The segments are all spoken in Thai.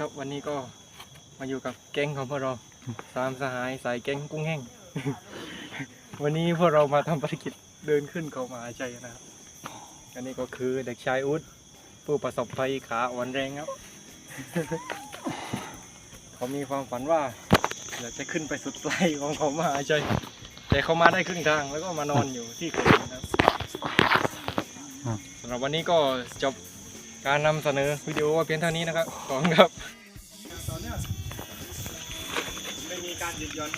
ครับ วันนี้ก็มาอยู่กับแก๊งของพวกเราสามสหายสายแก๊งกุ้งแห้ง วันนี้พวกเรามาทำภารกิจเดินขึ้นเขามหาชัยนะครับ อันนี้ก็คือเด็กชายอุดผู้ประสบภัยขาอ่อนแรงครับ เขามีความฝันว่าอยากจะขึ้นไปสุดปลายของเขามหาชัยแต่เขามาได้ครึ่งทางแล้วก็มานอนอยู่ที่เขื่อนนะครับสำหรับวันนี้ก็จบ การนำเสนอวิดีโอเพียงเท่านี้นะครับขอบคุณครับต่อเนื่องไม่มีการหยุดหย่อน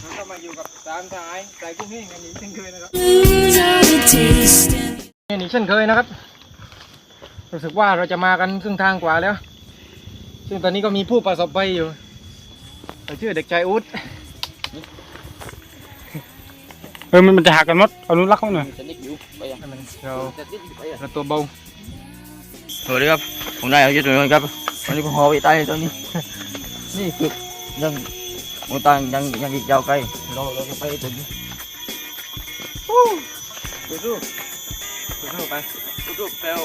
เราก็มาอยู่กับสามสายสายกุ้งแห้งกันนี้เช่นเคยนะครับ lose all the taste in นี่นี่เช่นเคยนะครับรู้สึกว่าเราจะมากันครึ่งทางกว่าแล้ว ซึ่งตอนนี้ก็มีผู้ประสบภัยอยู่เขาชื่อเด็กชายอุด เออมันมันจะหักกันหมดอนุรักษ์เขาหน่อยจะนิกอยู่ไปยังให้มันเราจะนิกอยู่ไปยังเราตัวเบาสวัสดีครับผมนายอายุตัวน้อยครับวันนี้ผมหอไปตายตอนนี้ นี่คือยังหมูตังยังยังอีกยาวไกลเราเราจะไปถึงสู้สู้สู้ๆไปรูปเปลว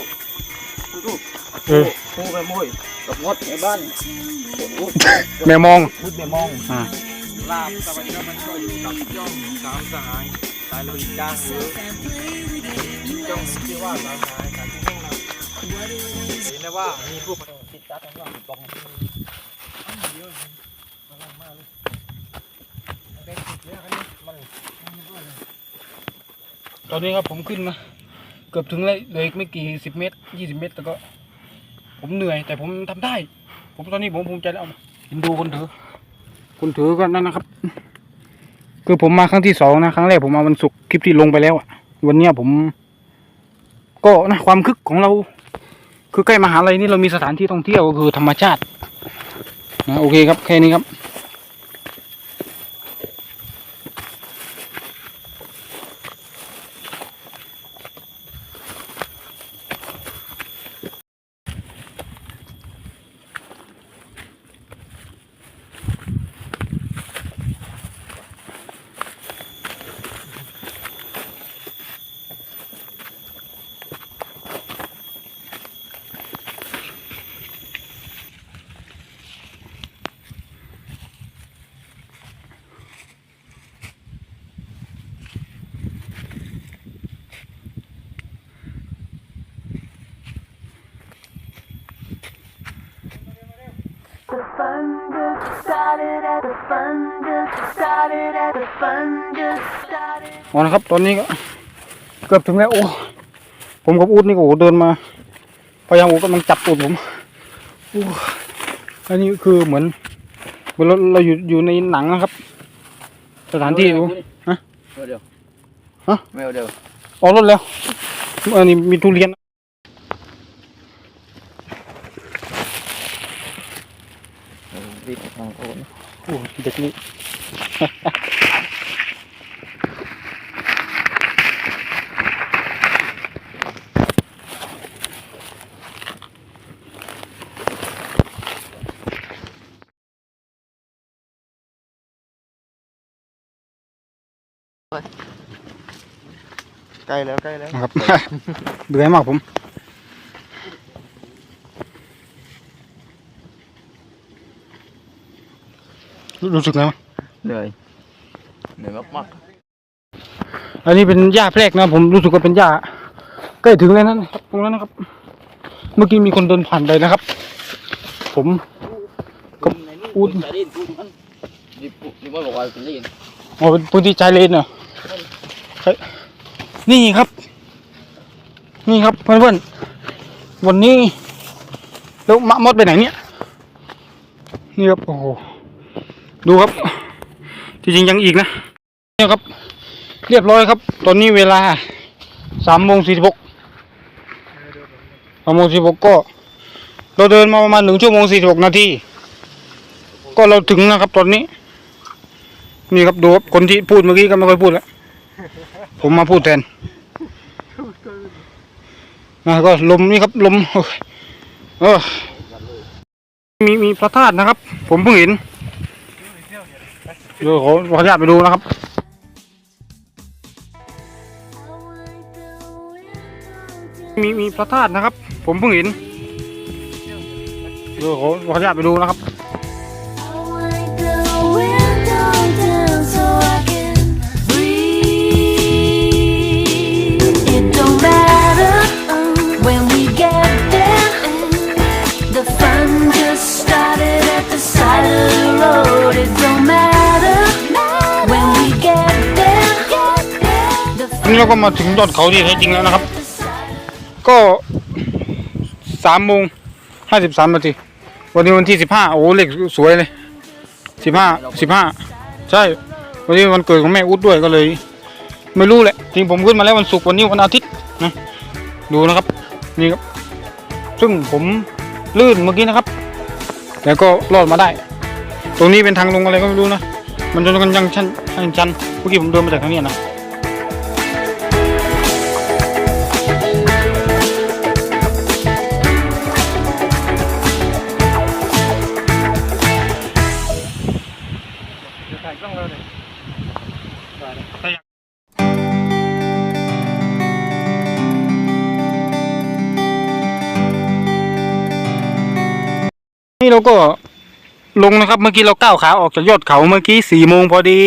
รูปเออปูไปมุ้ยกับงดในบ้านรูปแมวมองรูปเบมองอ่า ลาบสวัสดีครับมันก็อยู่กับย่องสามสหายสายโลหิตจางหรือย่องชื่ว่าสามสหายสายกุ้งแห้งนะครับเห็นได้ว่ามีผู้ประสบติดตาทั้งวันตงเยอะกำลังมากเลยเป็นสิบเยอะครับนี่มันตอนนี้ครับผมขึ้นมาเกือบถึงเลยเหลยไม่กี่สิบเมตรยี่สิบเมตรแต่ก็ ผมเหนื่อยแต่ผมทำได้ ผมตอนนี้ผมภูมิใจแล้วเห็นดูคนถือ คนถือก็นั่นนะครับ คือผมมาครั้งที่สองนะ ครั้งแรกผมมาวันศุกร์คลิปที่ลงไปแล้วอะวันเนี้ยผม ก็นะความคึกของเรา คือใกล้มหาลัยนี่เรามีสถานที่ท่องเที่ยวก็คือธรรมชาตินะโอเคครับแค่นี้ครับ เอาละครับตอนนี้ก็เกือบถึงแล้วโอ้ผมกับอูดนี่ก็โอ้เดินมาพยายามอูดกำลังจับตูดผมโอ้อันนี้คือเหมือนเหมือนเราเราอยู่อยู่ในหนังนะครับ สถานที่ดูฮะไม่เอาเดียวฮะไม่เอาเดียวออกรถแล้วเออนี่มีทุเรียนรีบทางโอน โอ้เด็กนี่ใกล้แล้วใกล้แล้วนะครับเหนื่อยมากผม รู้รู้สึกไงวะเหนื่อยเหนื่อยมากอันนี้เป็นหญ้าแพรกนะ ผมรู้สึกว่าเป็นหญ้าใกล้ถึงแล้วนะครับตรงนั้นนะครับ เมื่อกี้มีคนเดินผ่านไปนะครับ ผมๆก็อูดจะเล่นอูดมันนี่ปุ๊นี่ว่าบอกว่าเป็นเล่นอ๋อเป็นพื้นที่ชายเลนเหรอใช่นี่ครับ นี่ครับเพื่อนๆวันนี้แล้วมะมดไปไหนเนี่ยนี่ครับโอ้โห ดูครับที่จริงยังอีกนะเนี่ยครับ เรียบร้อยครับ ตอนนี้เวลาสามโมงสี่สิบหกสามโมงสี่สิบหกก็ เราเดินมาประมาณหนึ่งชั่วโมงสี่สิบหกนาทีก็เราถึงนะครับ ตอนนี้ นี่ครับดูครับคนที่พูดเมื่อกี้ก็ไม่ค่อยพูดแล้วผมมาพูดแทนนะก็ลมนี่ครับลมเออมีมีพระธาตุนะครับ ผมเพิ่งเห็น เดี๋ยวขอขออนุญาตไปดูนะครับ มีมีพระธาตุนะครับ ผมเพิ่งเห็นเดี๋ยวขอขออนุญาตไปดูนะครับ เราก็มาถึงยอดเขาที่แท้จริงแล้วนะครับ ก็สามโมงห้าสิบสามนาทีวันนี้วันที่สิบห้าโอ้เลขสวยเลยสิบห้าสิบห้าใช่ วันนี้วันเกิดของแม่อุ๊ดด้วยก็เลย ไม่รู้แหละจริงผมขึ้นมาแล้ววันศุกร์วันนี้วันอาทิตย์นะดูนะครับนี่ครับ ซึ่งผมลื่นเมื่อกี้นะครับ แล้วก็รอดมาได้ ตรงนี้เป็นทางลงอะไรก็ไม่รู้นะ มันจะกันยังชันชันชันเมื่อกี้ผมเดินมาจากทางนี้นะ ก็ลงนะครับ เมื่อกี้เราก้าวขาออกจากยอดเขาเมื่อกี้สี่โมงพอดี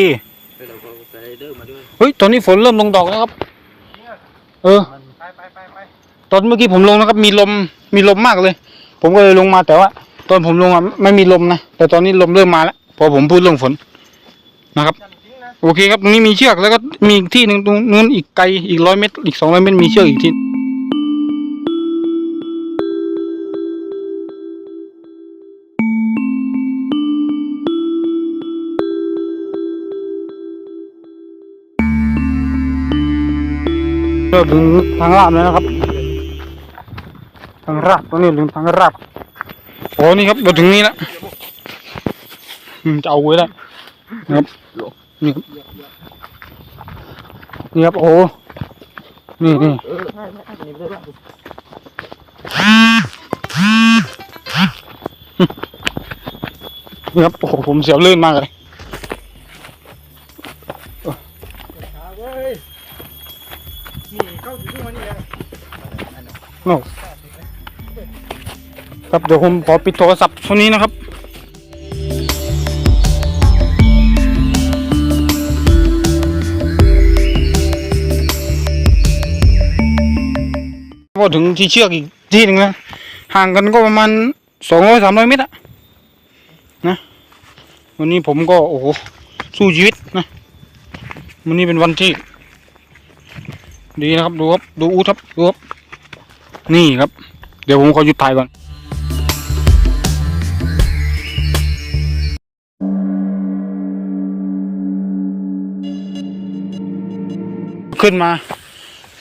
เราก็ใส่เดอร์มาด้วยเฮ้ยตอนนี้ฝนเริ่มลงดอกแล้วครับ เออไปไปไปไปตอนเมื่อกี้ผมลงนะครับ มีลมมีลมมากเลย ผมก็เลยลงมาแต่ว่า ตอนผมลงอะไม่มีลมนะแต่ตอนนี้ลมเริ่มมาแล้วพอผมพูดเรื่องฝนนะครับโอเคครับตรงนี้มีเชือกแล้วก็มีอีกที่หนึ่งตรงนู้นอีกไกลอีกร้อยเมตรอีกสองร้อยเมตรมีเชือกอีกที่ ราถึงทางราบแล้วนะครับทางราบตรงนี้ถึงทางราบโอ้นี่ครับเราถึงนี้แล้วจะเอาไว้ได้นะครับนี่ครับนี่ครับโอ้นี่นี่นี่ครับโอ้ผมเสียวลื่นมากเลย ขาเว้ยนี่เข้าถึงทุกวันนี้แล้ว โน่ครับเดี๋ยวผมขอปิดโทรศัพท์ช่วงนี้นะครับก็ถึงที่เชือกอีกที่หนึ่งนะห่างกันก็ประมาณสองร้อยสามร้อยเมตรอะนะวันนี้ผมก็โอ้โหสู้ชีวิตนะวันนี้เป็นวันที่ ดีนะครับ ดูครับ ดูอูครับดูครับ นี่ครับ เดี๋ยวผมขอหยุดถ่ายก่อนขึ้นมา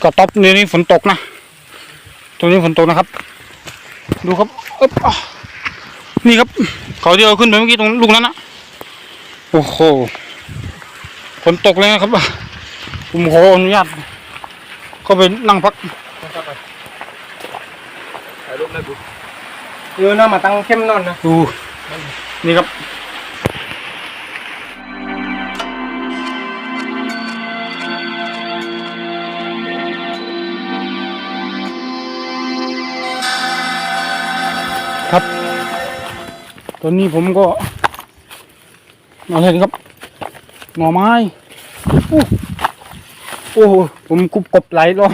ก็ต๊อปในนี้ฝนตกนะ ตรงนี้ฝนตกนะครับ ดูครับอ๊บอะนี่ครับ เขาที่เราขึ้นไปเมื่อกี้ตรงลูกนั้นนะโอ้โหฝนตกเลยนะครับผมขออนุญาตเข้าไปนั่งพัก ถ่ายรูปได้บุ๊เออน้ามาตั้งเข้มนอนนะดูนี่ครับครับตอนนี้ผมก็อะไรนะครับ หน่อไม้อู้โอ้โหผมกรุบกรบไหลายรอบ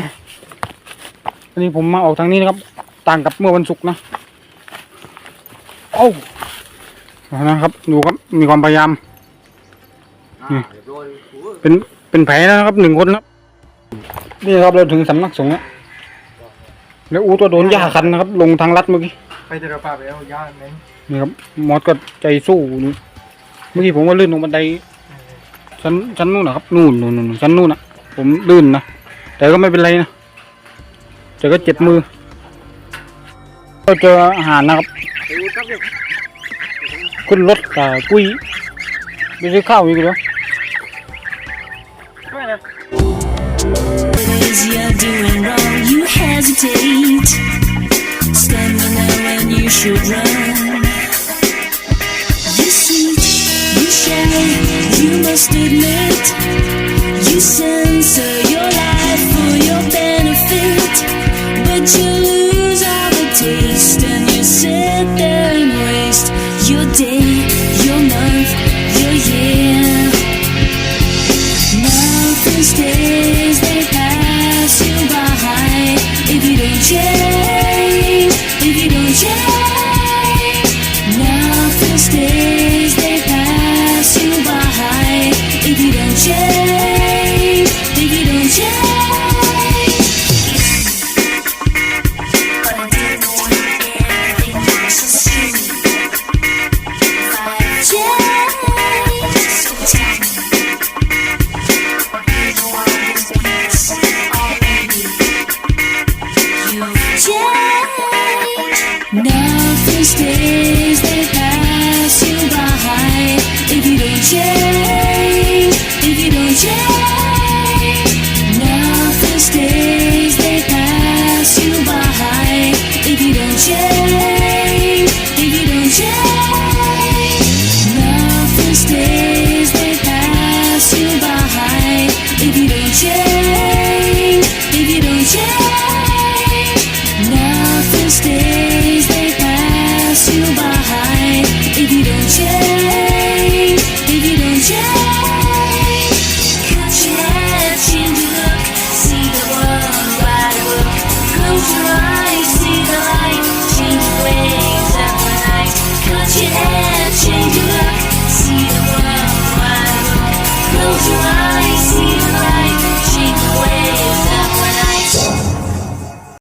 อันนี้ผมมาออกทางนี้นะครับ ต่างกับเมื่อวันศุกร์นะโอ้านะครับ ดูครับมีความพยายามอ่าเรียบร้อยโอ้ยเป็นเป็นแผลนะครับหนึ่งคนนะครับ นี่ครับเราถึงสำนักสงฆ์แล้วแล้วอูตัวโดนหญ้าคันนะครับ ลงทางลัดเมื่อกี้ไปเจอป่าไปเอาย่าเน้นนี่ครับมอสก็ใจสู้นี่เมื่อกี้ผมว่าลื่นลงบันไดชั้นชั้นนู่นนะครับนู่นนู่นนู่นชั้นนู่นนะผมลื่นนะแต่ก็ไม่เป็นไรนะแต่ก็เจ็บมือ ก็เจออาหารนะครับ ขึ้นรถกับกุ้ยไปซื้อข้าวอีกแล้ว What is you're doing wrong? You hesitate. Standing there when you should run. You seek, you share, you must admit. You censor 见。